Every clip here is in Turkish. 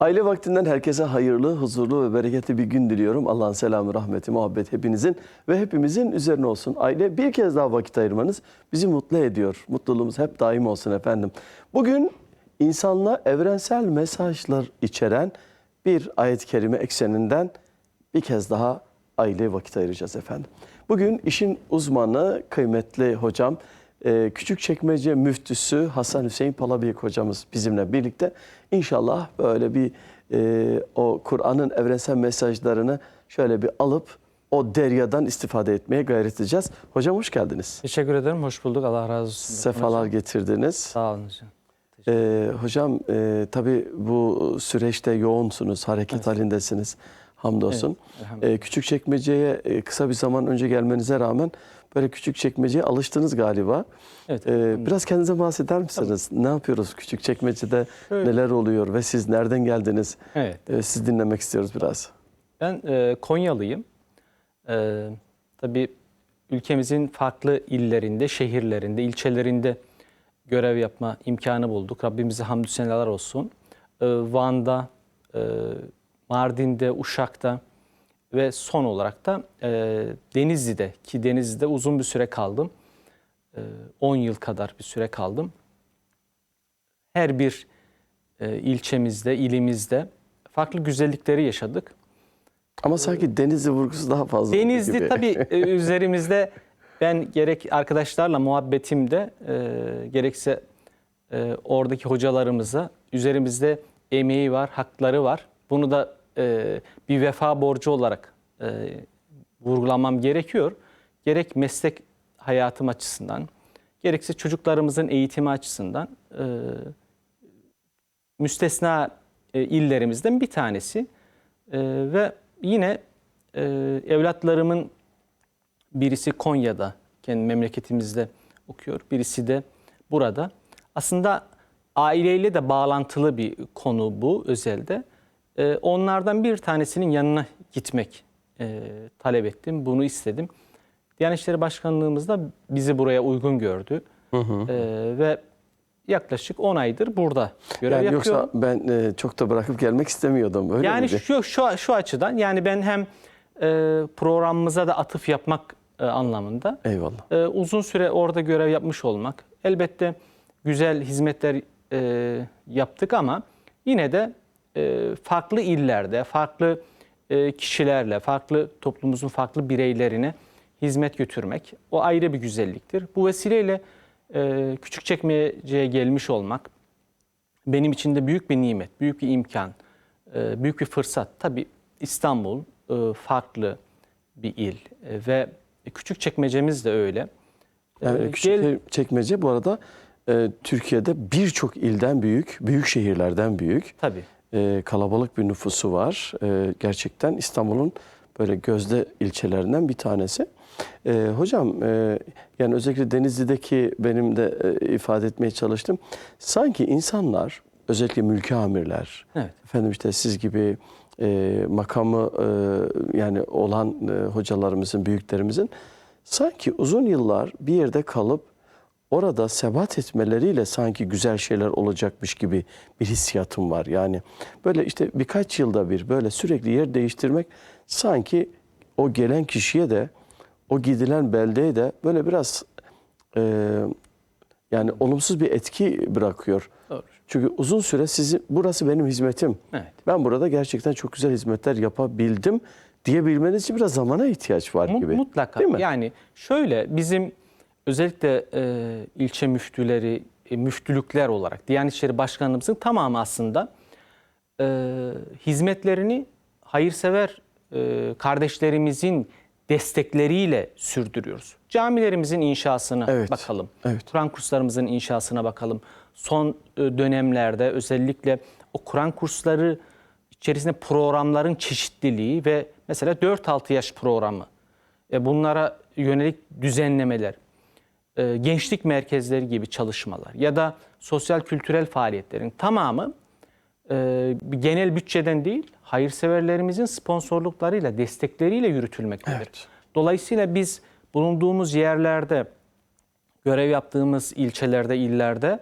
Aile vaktinden herkese hayırlı, huzurlu ve bereketli bir gün diliyorum. Allah'ın selamı, rahmeti, muhabbet hepinizin ve hepimizin üzerine olsun. Aile bir kez daha vakit ayırmanız bizi mutlu ediyor. Mutluluğumuz hep daim olsun efendim. Bugün insanla evrensel mesajlar içeren bir ayet-i kerime ekseninden bir kez daha aileye vakit ayıracağız efendim. Bugün işin uzmanı, kıymetli hocam, e, Küçükçekmece müftüsü Hasan Hüseyin Palabıyık hocamız bizimle birlikte. İnşallah böyle bir e, o Kur'an'ın evrensel mesajlarını şöyle bir alıp o deryadan istifade etmeye gayret edeceğiz. Hocam hoş geldiniz. Teşekkür ederim. Hoş bulduk. Allah razı olsun. Sefalar Hocam. getirdiniz. Sağ olun hocam. Ee, hocam e, tabii bu süreçte yoğunsunuz, hareket halindesiniz. Hamdolsun. Evet, elhamdülillah. Ee, Küçükçekmece'ye e, kısa bir zaman önce gelmenize rağmen böyle Küçükçekmece'ye alıştınız galiba. Evet. Ee, biraz kendinize bahseder misiniz? Ne yapıyoruz Küçükçekmece'de? Şöyle- Neler oluyor ve siz nereden geldiniz? Evet. Ee, siz dinlemek istiyoruz biraz. Ben e, Konyalıyım. E, tabii ülkemizin farklı illerinde, şehirlerinde, ilçelerinde görev yapma imkanı bulduk. Rabbimize hamdü seneler olsun. E, Van'da, e, Mardin'de, Uşak'ta ve son olarak da e, Denizli'de ki Denizli'de uzun bir süre kaldım. E, 10 yıl kadar bir süre kaldım. Her bir e, ilçemizde, ilimizde farklı güzellikleri yaşadık. Ama sanki Denizli vurgusu daha fazla Denizli gibi. tabii e, üzerimizde ben gerek arkadaşlarla muhabbetimde e, gerekse e, oradaki hocalarımıza üzerimizde emeği var, hakları var. Bunu da e, bir vefa borcu olarak e, vurgulamam gerekiyor. Gerek meslek hayatım açısından, gerekse çocuklarımızın eğitimi açısından e, müstesna e, illerimizden bir tanesi. E, ve yine e, evlatlarımın birisi Konya'da, kendi memleketimizde okuyor. Birisi de burada. Aslında aileyle de bağlantılı bir konu bu özelde. E, onlardan bir tanesinin yanına gitmek e, talep ettim. Bunu istedim. Diyanet İşleri Başkanlığımız da bizi buraya uygun gördü. E, ve yaklaşık 10 aydır burada görev Yani yapıyorum. yoksa ben e, çok da bırakıp gelmek istemiyordum. Öyle Yani miydi? şu şu şu açıdan yani ben hem e, programımıza da atıf yapmak e, anlamında Eyvallah. e, uzun süre orada görev yapmış olmak elbette güzel hizmetler e, yaptık ama yine de farklı illerde farklı e, kişilerle farklı toplumumuzun farklı bireylerine hizmet götürmek o ayrı bir güzelliktir. Bu vesileyle e, Küçükçekmece'ye gelmiş olmak benim için de büyük bir nimet, büyük bir imkan, e, büyük bir fırsat. Tabii İstanbul e, farklı bir il e, ve küçük çekmecemiz de öyle. Yani E, küçük gel- çekmece bu arada e, Türkiye'de birçok ilden büyük, büyük şehirlerden büyük. Tabii. E, kalabalık bir nüfusu var. E, gerçekten İstanbul'un böyle gözde ilçelerinden bir tanesi. E, hocam e, yani özellikle Denizli'deki benim de e, ifade etmeye çalıştım. Sanki insanlar özellikle mülki amirler, Evet. efendim işte siz gibi e, makamı e, yani olan e, hocalarımızın, büyüklerimizin sanki uzun yıllar bir yerde kalıp orada sebat etmeleriyle sanki güzel şeyler olacakmış gibi bir hissiyatım var. Yani böyle işte birkaç yılda bir böyle sürekli yer değiştirmek sanki o gelen kişiye de o gidilen beldeye de böyle biraz e, yani olumsuz bir etki bırakıyor. Doğru. Çünkü uzun süre sizi burası benim hizmetim. Evet. Ben burada gerçekten çok güzel hizmetler yapabildim diyebilmeniz için biraz zamana ihtiyaç var gibi. Mutlaka. Değil mi? Yani şöyle bizim özellikle e, ilçe müftüleri, e, müftülükler olarak Diyanet İşleri Başkanlığımızın tamamı aslında e, hizmetlerini hayırsever e, kardeşlerimizin destekleriyle sürdürüyoruz. Camilerimizin inşasına Evet, bakalım. evet. Kur'an kurslarımızın inşasına bakalım. Son e, dönemlerde özellikle o Kur'an kursları içerisinde programların çeşitliliği ve mesela 4-6 yaş programı, e, bunlara yönelik düzenlemeler, e, gençlik merkezleri gibi çalışmalar ya da sosyal kültürel faaliyetlerin tamamı e, genel bütçeden değil, hayırseverlerimizin sponsorluklarıyla, destekleriyle yürütülmektedir. Evet. Dolayısıyla biz bulunduğumuz yerlerde, görev yaptığımız ilçelerde, illerde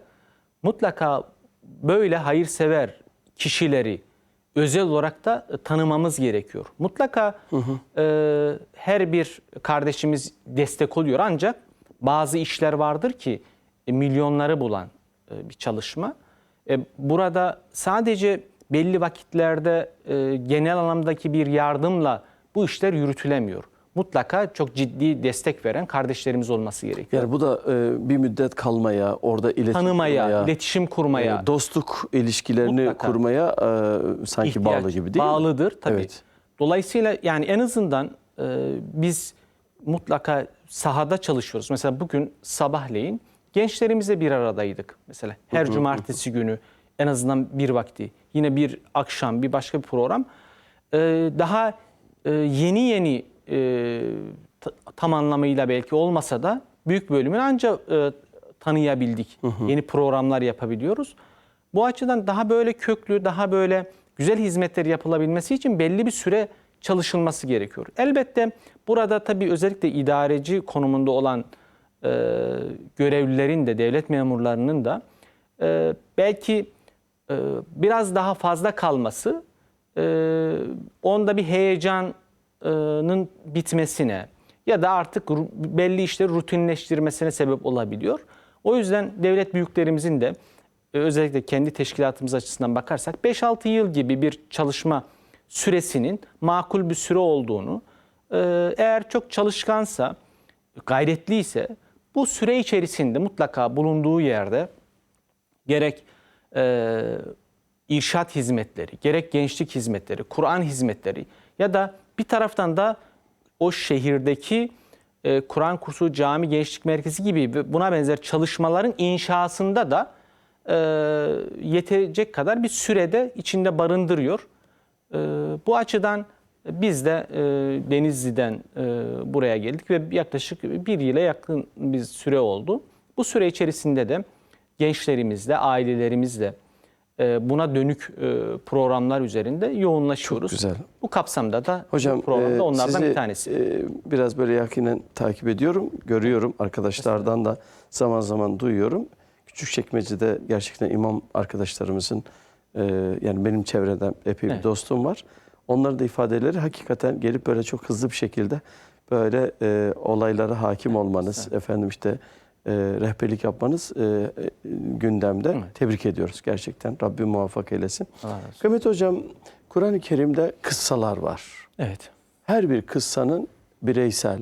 mutlaka böyle hayırsever kişileri özel olarak da tanımamız gerekiyor. Mutlaka e, her bir kardeşimiz destek oluyor ancak bazı işler vardır ki e, milyonları bulan e, bir çalışma. E, burada sadece belli vakitlerde genel anlamdaki bir yardımla bu işler yürütülemiyor. Mutlaka çok ciddi destek veren kardeşlerimiz olması gerekiyor. Yani bu da e, bir müddet kalmaya, orada iletişim Tanımaya, kurmaya, iletişim kurmaya e, dostluk ilişkilerini Mutlaka. kurmaya e, sanki ihtiyaç bağlı gibi değil mi? Bağlıdır tabii. Evet. Dolayısıyla yani en azından e, biz mutlaka sahada çalışıyoruz. Mesela bugün sabahleyin gençlerimizle bir aradaydık. Mesela her cumartesi günü en azından bir vakti. Yine bir akşam bir başka bir program. E, daha e, yeni yeni e, ta- tam anlamıyla belki olmasa da büyük bölümünü ancak e, tanıyabildik. Yeni programlar yapabiliyoruz. Bu açıdan daha böyle köklü, daha böyle güzel hizmetler yapılabilmesi için belli bir süre çalışılması gerekiyor. Elbette burada tabii özellikle idareci konumunda olan e, görevlilerin de, devlet memurlarının da e, belki e, biraz daha fazla kalması e, onda bir heyecanın bitmesine ya da artık belli işleri rutinleştirmesine sebep olabiliyor. O yüzden devlet büyüklerimizin de e, özellikle kendi teşkilatımız açısından bakarsak 5-6 yıl gibi bir çalışma süresinin makul bir süre olduğunu, e, eğer çok çalışkansa, gayretliyse bu süre içerisinde mutlaka bulunduğu yerde gerek e, irşat hizmetleri, gerek gençlik hizmetleri, Kur'an hizmetleri ya da bir taraftan da o şehirdeki e, Kur'an kursu, cami, gençlik merkezi gibi buna benzer çalışmaların inşasında da e, yetecek kadar bir sürede içinde barındırıyor. E, bu açıdan biz de e, Denizli'den e, buraya geldik ve yaklaşık bir yıla yakın bir süre oldu. Bu süre içerisinde de gençlerimizle, ailelerimizle e, buna dönük e, programlar üzerinde yoğunlaşıyoruz. Çok güzel. Bu kapsamda da Hocam bu programda e, onlardan sizi, bir tanesi. e, biraz böyle yakinen takip ediyorum, görüyorum. Arkadaşlardan da zaman zaman duyuyorum. Küçükçekmece'de gerçekten imam arkadaşlarımızın e, yani benim çevreden epey bir Evet. dostum var. Onların da ifadeleri hakikaten gelip böyle çok hızlı bir şekilde böyle e, olaylara hakim olmanız, efendim işte e, rehberlik yapmanız e, e, gündemde. Evet. Tebrik ediyoruz gerçekten. Rabbim muvaffak eylesin. Kıymet Hocam, Kur'an-ı Kerim'de kıssalar var. Evet. Her bir kıssanın bireysel,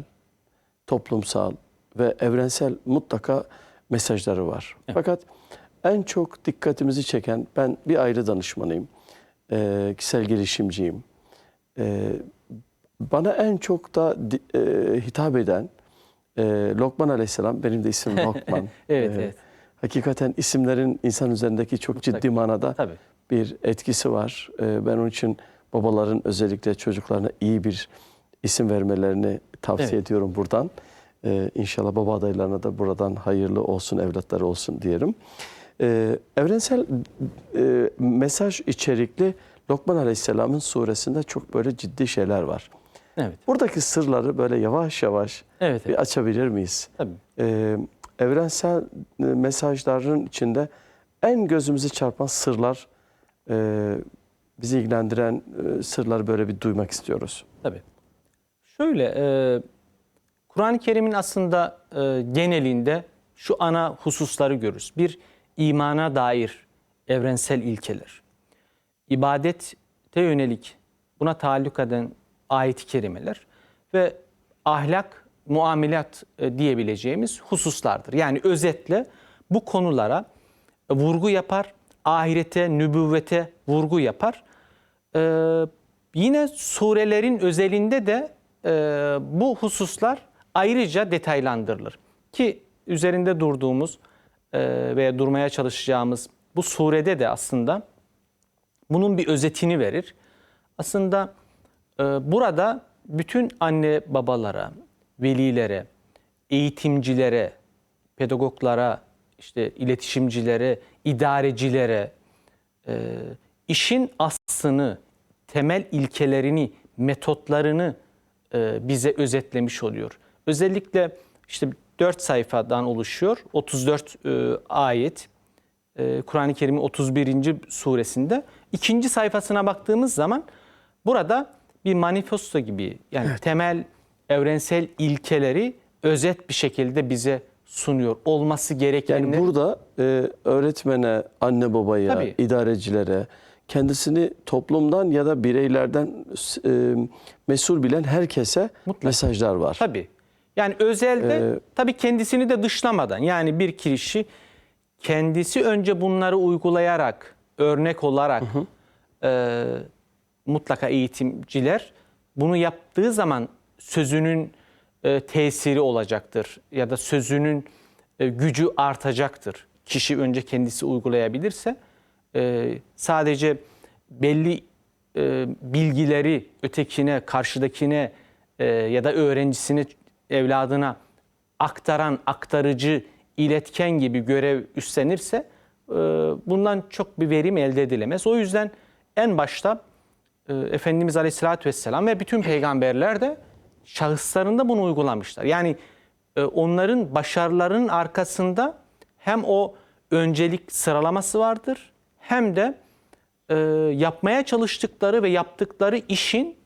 toplumsal ve evrensel mutlaka mesajları var. Fakat en çok dikkatimizi çeken, ben bir ayrı danışmanıyım, e, kişisel gelişimciyim. E, bana en çok da e, hitap eden e, Lokman Aleyhisselam, benim de ismim Lokman. Evet, E, evet. Hakikaten isimlerin insan üzerindeki çok ciddi manada Tabii. bir etkisi var. Ee, Ben onun için babaların özellikle çocuklarına iyi bir isim vermelerini tavsiye Evet. ediyorum buradan. Ee, İnşallah baba adaylarına da buradan hayırlı olsun, evlatları olsun diyelim. Ee, Evrensel e, mesaj içerikli Lokman Aleyhisselam'ın suresinde çok böyle ciddi şeyler var. Evet. Buradaki sırları böyle yavaş yavaş Evet. bir evet. açabilir miyiz? Tabii. Ee, evrensel e, mesajların içinde en gözümüze çarpan sırlar, e, bizi ilgilendiren e, sırları böyle bir duymak istiyoruz. Tabii. Şöyle, e, Kur'an-ı Kerim'in aslında e, genelinde şu ana hususları görürüz. Bir, imana dair evrensel ilkeler. İbadete yönelik buna taalluk eden ayet-i kerimeler ve ahlak, muamelat e, diyebileceğimiz hususlardır. Yani özetle bu konulara vurgu yapar, ahirete, nübüvvete vurgu yapar. Ee, yine surelerin özelinde de e, bu hususlar ayrıca detaylandırılır. Ki üzerinde durduğumuz e, veya durmaya çalışacağımız bu surede de aslında bunun bir özetini verir. Aslında e, burada bütün anne babalara, velilere, eğitimcilere, pedagoglara, işte iletişimcilere, idarecilere, e, işin aslını, temel ilkelerini, metotlarını e, bize özetlemiş oluyor. Özellikle işte 4 sayfadan oluşuyor, 34 e, ayet. e, Kur'an-ı Kerim'in 31. suresinde ikinci sayfasına baktığımız zaman burada bir manifesto gibi yani temel evrensel ilkeleri özet bir şekilde bize sunuyor. Olması gerekenleri. Yani burada e, öğretmene, anne babaya, Tabii. idarecilere, kendisini toplumdan ya da bireylerden e, mesul bilen herkese mesajlar var. Tabii. Yani özelde Ee, tabii kendisini de dışlamadan yani bir kişi kendisi önce bunları uygulayarak örnek olarak e, mutlaka eğitimciler bunu yaptığı zaman sözünün e, tesiri olacaktır ya da sözünün e, gücü artacaktır. Kişi önce kendisi uygulayabilirse e, sadece belli e, bilgileri ötekine, karşıdakine e, ya da öğrencisine, evladına aktaran, aktarıcı, iletken gibi görev üstlenirse e, bundan çok bir verim elde edilemez. O yüzden en başta e, Efendimiz Aleyhisselatü Vesselam ve bütün peygamberler de şahıslarında bunu uygulamışlar. Yani e, onların başarılarının arkasında hem o öncelik sıralaması vardır hem de yapmaya çalıştıkları ve yaptıkları işin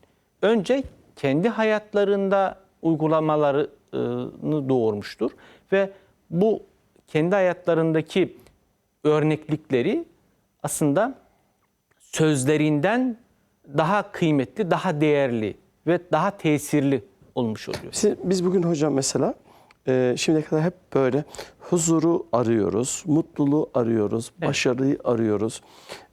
önce kendi hayatlarında uygulamalarını doğurmuştur. Ve bu kendi hayatlarındaki örneklikleri aslında sözlerinden daha kıymetli, daha değerli ve daha tesirli olmuş oluyor. Siz- Biz bugün hocam mesela e, şimdiye kadar hep böyle huzuru arıyoruz, mutluluğu arıyoruz, başarıyı arıyoruz.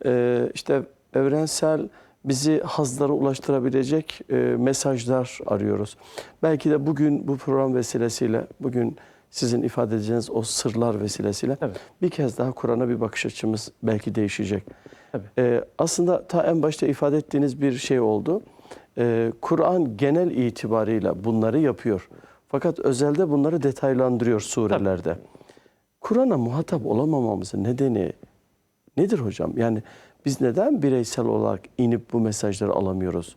E, işte evrensel bizi hazlara ulaştırabilecek e, mesajlar arıyoruz. Belki de bugün bu program vesilesiyle, bugün sizin ifade edeceğiniz o sırlar vesilesiyle Evet. bir kez daha Kur'an'a bir bakış açımız belki değişecek. Tabii. Ee, aslında ta en başta ifade ettiğiniz bir şey oldu. Ee, Kur'an genel itibarıyla bunları yapıyor. Fakat özelde bunları detaylandırıyor surelerde. Kur'an'a muhatap olamamamızın nedeni nedir hocam? Yani biz neden bireysel olarak inip bu mesajları alamıyoruz?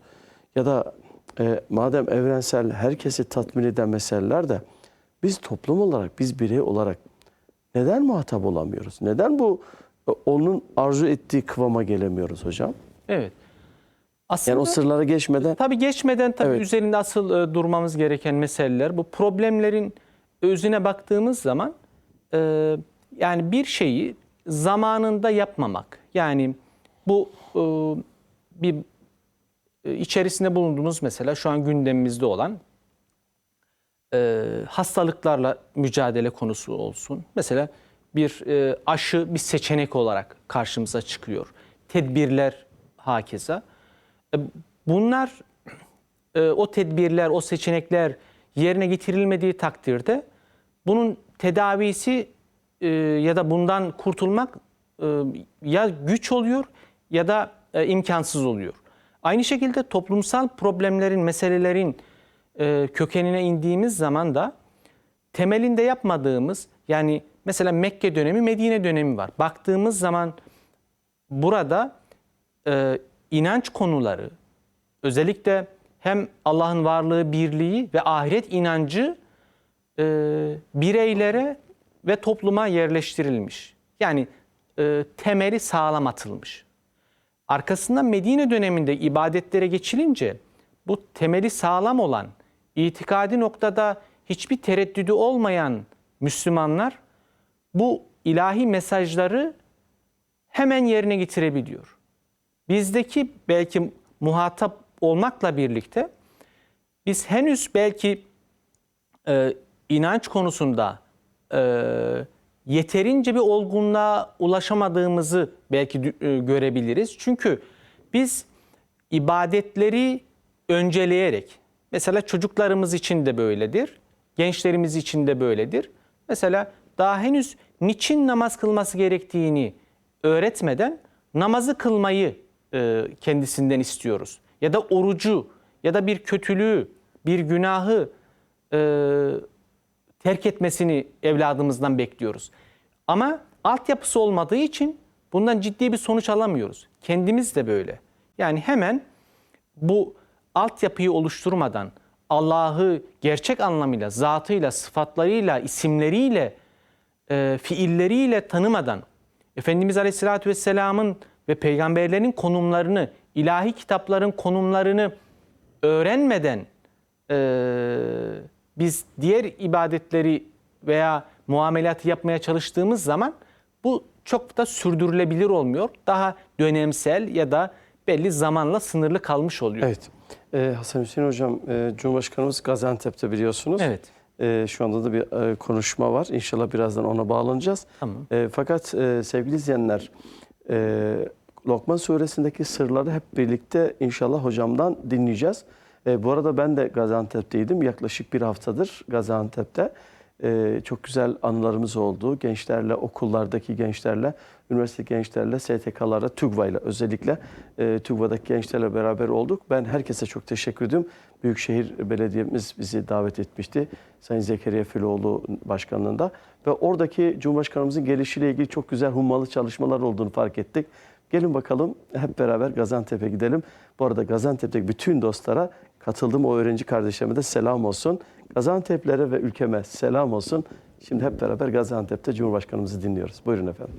Ya da e, madem evrensel herkesi tatmin eden meseleler de biz toplum olarak, biz birey olarak neden muhatap olamıyoruz? Neden bu e, onun arzu ettiği kıvama gelemiyoruz hocam? Evet. Aslında Yani o sırlara geçmeden Tabii geçmeden tabii Evet. üzerinde asıl e, durmamız gereken meseleler bu problemlerin özüne baktığımız zaman e, yani bir şeyi zamanında yapmamak. Yani bu e, bir e, içerisinde bulunduğumuz mesela şu an gündemimizde olan e, hastalıklarla mücadele konusu olsun. Mesela bir e, aşı bir seçenek olarak karşımıza çıkıyor. Tedbirler hakeza. E, bunlar e, o tedbirler, o seçenekler yerine getirilmediği takdirde bunun tedavisi e, ya da bundan kurtulmak e, ya güç oluyor ya da e, imkansız oluyor. Aynı şekilde toplumsal problemlerin, meselelerin e, kökenine indiğimiz zaman da temelinde yapmadığımız yani mesela Mekke dönemi, Medine dönemi var. Baktığımız zaman burada e, inanç konuları özellikle hem Allah'ın varlığı, birliği ve ahiret inancı e, bireylere ve topluma yerleştirilmiş. Yani e, temeli sağlam atılmış. Arkasından Medine döneminde ibadetlere geçilince bu temeli sağlam olan, itikadi noktada hiçbir tereddüdü olmayan Müslümanlar bu ilahi mesajları hemen yerine getirebiliyor. Bizdeki belki muhatap olmakla birlikte biz henüz belki e, inanç konusunda e, yeterince bir olgunluğa ulaşamadığımızı belki e, görebiliriz. Çünkü biz ibadetleri önceleyerek, mesela çocuklarımız için de böyledir, gençlerimiz için de böyledir. Mesela daha henüz niçin namaz kılması gerektiğini öğretmeden namazı kılmayı e, kendisinden istiyoruz. Ya da orucu ya da bir kötülüğü, bir günahı e, terk etmesini evladımızdan bekliyoruz. Ama altyapısı olmadığı için bundan ciddi bir sonuç alamıyoruz. Kendimiz de böyle. Yani hemen bu altyapıyı oluşturmadan Allah'ı gerçek anlamıyla, zatıyla, sıfatlarıyla, isimleriyle, e, fiilleriyle tanımadan Efendimiz Aleyhisselatü Vesselam'ın ve peygamberlerin konumlarını, ilahi kitapların konumlarını öğrenmeden eee, biz diğer ibadetleri veya muamelatı yapmaya çalıştığımız zaman bu çok da sürdürülebilir olmuyor. Daha dönemsel ya da belli zamanla sınırlı kalmış oluyor. Evet. Ee, Hasan Hüseyin Hocam, e, Cumhurbaşkanımız Gaziantep'te biliyorsunuz. Evet. Ee, şu anda da bir e, konuşma var. İnşallah birazdan ona bağlanacağız. Tamam. E, fakat e, sevgili izleyenler, e, Lokman suresindeki sırları hep birlikte inşallah hocamdan dinleyeceğiz. E, bu arada ben de Gaziantep'teydim. Yaklaşık bir haftadır Gaziantep'te. E, çok güzel anılarımız oldu. Gençlerle, okullardaki gençlerle, üniversite gençlerle, STK'larla, TÜGVA'yla özellikle e, TÜGVA'daki gençlerle beraber olduk. Ben herkese çok teşekkür ediyorum. Büyükşehir Belediye'miz bizi davet etmişti. Sayın Zekeriya Filoğlu başkanlığında. Ve oradaki Cumhurbaşkanımızın gelişiyle ilgili çok güzel hummalı çalışmalar olduğunu fark ettik. Gelin bakalım hep beraber Gaziantep'e gidelim. Bu arada Gaziantep'teki bütün dostlara katıldığım o öğrenci kardeşlerime de selam olsun. Gaziantep'lere ve ülkeme selam olsun. Şimdi hep beraber Gaziantep'te Cumhurbaşkanımızı dinliyoruz. Buyurun efendim.